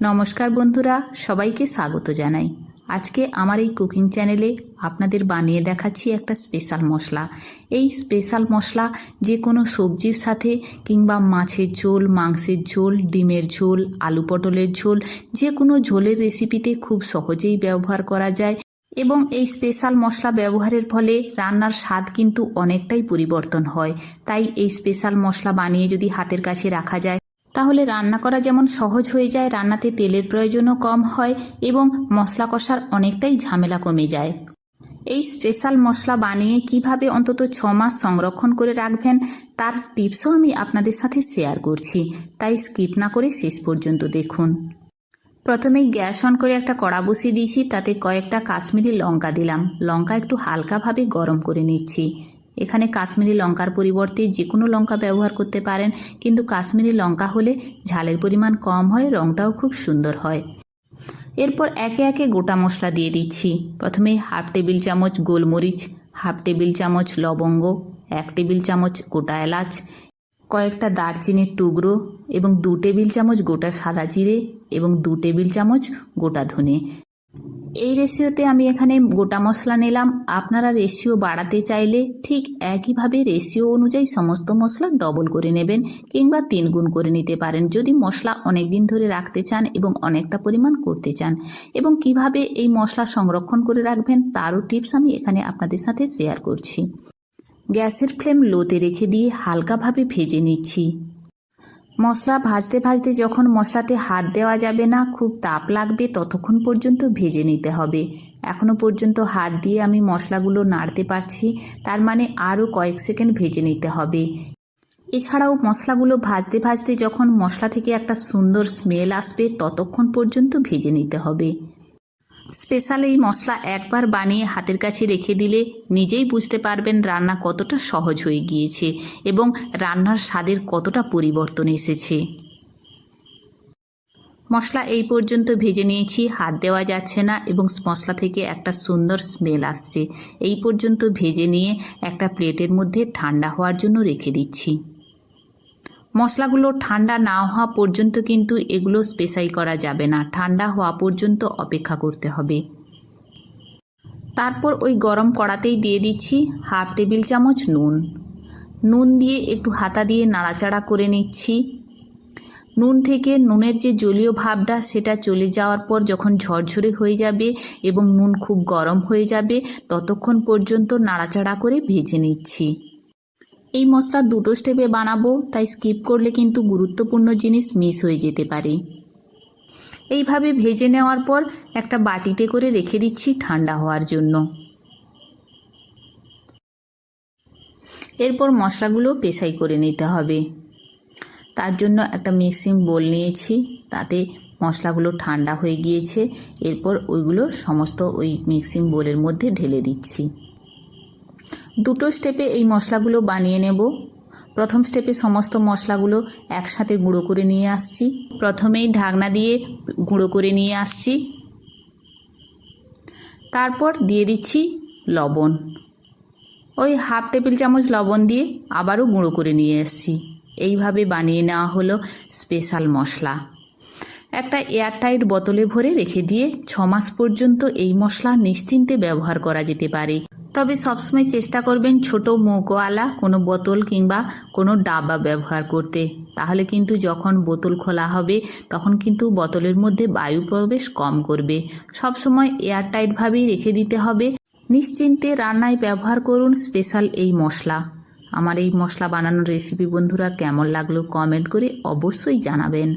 নমস্কার বন্ধুরা, সবাইকে স্বাগত জানাই। আজকে আমার এই কুকিং চ্যানেলে আপনাদের বানিয়ে দেখাচ্ছি একটা স্পেশাল মশলা। এই স্পেশাল মশলা যে কোনো সবজির সাথে কিংবা মাছের ঝোল, মাংসের ঝোল, ডিমের ঝোল, আলু পটলের ঝোল, যে কোনো ঝোলের রেসিপিতে খুব সহজেই ব্যবহার করা যায় এবং এই স্পেশাল মশলা ব্যবহারের ফলে রান্নার স্বাদ কিন্তু অনেকটাই পরিবর্তন হয়। তাই এই স্পেশাল মশলা বানিয়ে যদি হাতের কাছে রাখা যায় তাহলে রান্না করা যেমন সহজ হয়ে যায়, রান্নাতে তেলের প্রয়োজনও কম হয় এবং মশলা কষার অনেকটাই ঝামেলা কমে যায়। এই স্পেশাল মশলা বানিয়ে কীভাবে অন্তত ছ মাস সংরক্ষণ করে রাখবেন, তার টিপসও আমি আপনাদের সাথে শেয়ার করছি। তাই স্কিপ না করে শেষ পর্যন্ত দেখুন। প্রথমেই গ্যাস অন করে একটা কড়া বসিয়ে দিয়েছি, তাতে কয়েকটা কাশ্মীরি লঙ্কা দিলাম। লঙ্কা একটু হালকাভাবে গরম করে নিচ্ছি। এখানে কাশ্মীরি লঙ্কার পরিবর্তে যে কোনো লঙ্কা ব্যবহার করতে পারেন, কিন্তু কাশ্মীরি লঙ্কা হলে ঝালের পরিমাণ কম হয় রঙটাও খুব সুন্দর হয়। এরপর একে একে গোটা মশলা দিয়ে দিচ্ছি। প্রথমে হাফ টেবিল চামচ গোলমরিচ, হাফ টেবিল চামচ লবঙ্গ, এক টেবিল চামচ গোটা এলাচ, কয়েকটা দারচিনির টুকরো এবং দু টেবিল চামচ গোটা সাদা জিরে এবং দু টেবিল চামচ গোটা ধনে। এই রেশিওতে আমি এখানে গোটা মশলা নিলাম। আপনারা রেশিও বাড়াতে চাইলে ঠিক একইভাবে রেশিও অনুযায়ী সমস্ত মশলা ডবল করে নেবেন কিংবা তিন গুণ করে নিতে পারেন। যদি মশলা অনেক দিন ধরে রাখতে চান এবং অনেকটা পরিমাণ করতে চান এবং কীভাবে এই মশলা সংরক্ষণ করে রাখবেন তারও টিপস আমি এখানে আপনাদের সাথে শেয়ার করছি। গ্যাসের ফ্লেম লোতে রেখে দিয়ে হালকাভাবে ভেজে নিচ্ছি। মশলা ভাজতে ভাজতে যখন মশলাতে হাত দেওয়া যাবে না, খুব তাপ লাগবে, ততক্ষণ পর্যন্ত ভেজে নিতে হবে। এখনও পর্যন্ত হাত দিয়ে আমি মশলাগুলো নাড়তে পারছি, তার মানে আরও কয়েক সেকেন্ড ভেজে নিতে হবে। এছাড়াও মশলাগুলো ভাজতে ভাজতে যখন মশলা থেকে একটা সুন্দর স্মেল আসবে, ততক্ষণ পর্যন্ত ভেজে নিতে হবে। স্পেশাল এই মশলা একবার বানিয়ে হাতের কাছে রেখে দিলে নিজেই বুঝতে পারবেন রান্না কতটা সহজ হয়ে গিয়েছে এবং রান্নার স্বাদের কতটা পরিবর্তন এসেছে। মশলা এই পর্যন্ত ভেজে নিয়েছি, হাত দেওয়া যাচ্ছে না এবং মশলা থেকে একটা সুন্দর স্মেল আসছে। এই পর্যন্ত ভেজে নিয়ে একটা প্লেটের মধ্যে ঠান্ডা হওয়ার জন্য রেখে দিচ্ছি। মশলাগুলো ঠান্ডা না হওয়া পর্যন্ত কিন্তু এগুলো স্পেসাই করা যাবে না। ঠান্ডা হওয়া পর্যন্ত অপেক্ষা করতে হবে। তারপর ওই গরম কড়াতেই দিয়ে দিচ্ছি হাফ টেবিল চামচ নুন। নুন দিয়ে একটু হাতা দিয়ে নাড়াচাড়া করে নিচ্ছি। নুন থেকে নুনের যে জলীয় ভাবটা, সেটা চলে যাওয়ার পর যখন ঝরঝরে হয়ে যাবে এবং নুন খুব গরম হয়ে যাবে, ততক্ষণ পর্যন্ত নাড়াচাড়া করে ভেজে নিচ্ছি। এই মশলা দুটো স্টেপে বানাবো, তাই স্কিপ করলে কিন্তু গুরুত্বপূর্ণ জিনিস মিস হয়ে যেতে পারে। এইভাবে ভেজে নেওয়ার পর একটা বাটিতে করে রেখে দিচ্ছি ঠান্ডা হওয়ার জন্য। এরপর মশলাগুলো পেশাই করে নিতে হবে। তার জন্য একটা মিক্সিং বোল নিয়েছি, তাতে মশলাগুলো ঠান্ডা হয়ে গিয়েছে। এরপর ওইগুলো সমস্ত ওই মিক্সিং বোলের মধ্যে ঢেলে দিচ্ছি। দুটো স্টেপে এই মশলাগুলো বানিয়ে নেব। প্রথম স্টেপে সমস্ত মশলাগুলো একসাথে গুঁড়ো করে নিয়ে আসছি। প্রথমেই ঢাকনা দিয়ে গুঁড়ো করে নিয়ে আসছি। তারপর দিয়ে দিচ্ছি লবণ। ওই হাফ টেবিল চামচ লবণ দিয়ে আবারও গুঁড়ো করে নিয়ে এসছি। এইভাবে বানিয়ে নেওয়া হলো স্পেশাল মশলা। একটা এয়ারটাইট বোতলে ভরে রেখে দিয়ে ছ মাস পর্যন্ত এই মশলা নিশ্চিন্তে ব্যবহার করা যেতে পারে। তবে সবসময় চেষ্টা করবেন ছোট মুখওয়ালা কোনো বোতল কিংবা কোনো ডাবা ব্যবহার করতে। তাহলে কিন্তু যখন বোতল খোলা হবে, তখন কিন্তু বোতলের মধ্যে বায়ু প্রবেশ কম করবে। সবসময় এয়ারটাইটভাবেই রেখে দিতে হবে। নিশ্চিন্তে রান্নায় ব্যবহার করুন স্পেশাল এই মশলা। আমার এই মশলা বানানোর রেসিপি বন্ধুরা কেমন লাগল কমেন্ট করে অবশ্যই জানাবেন।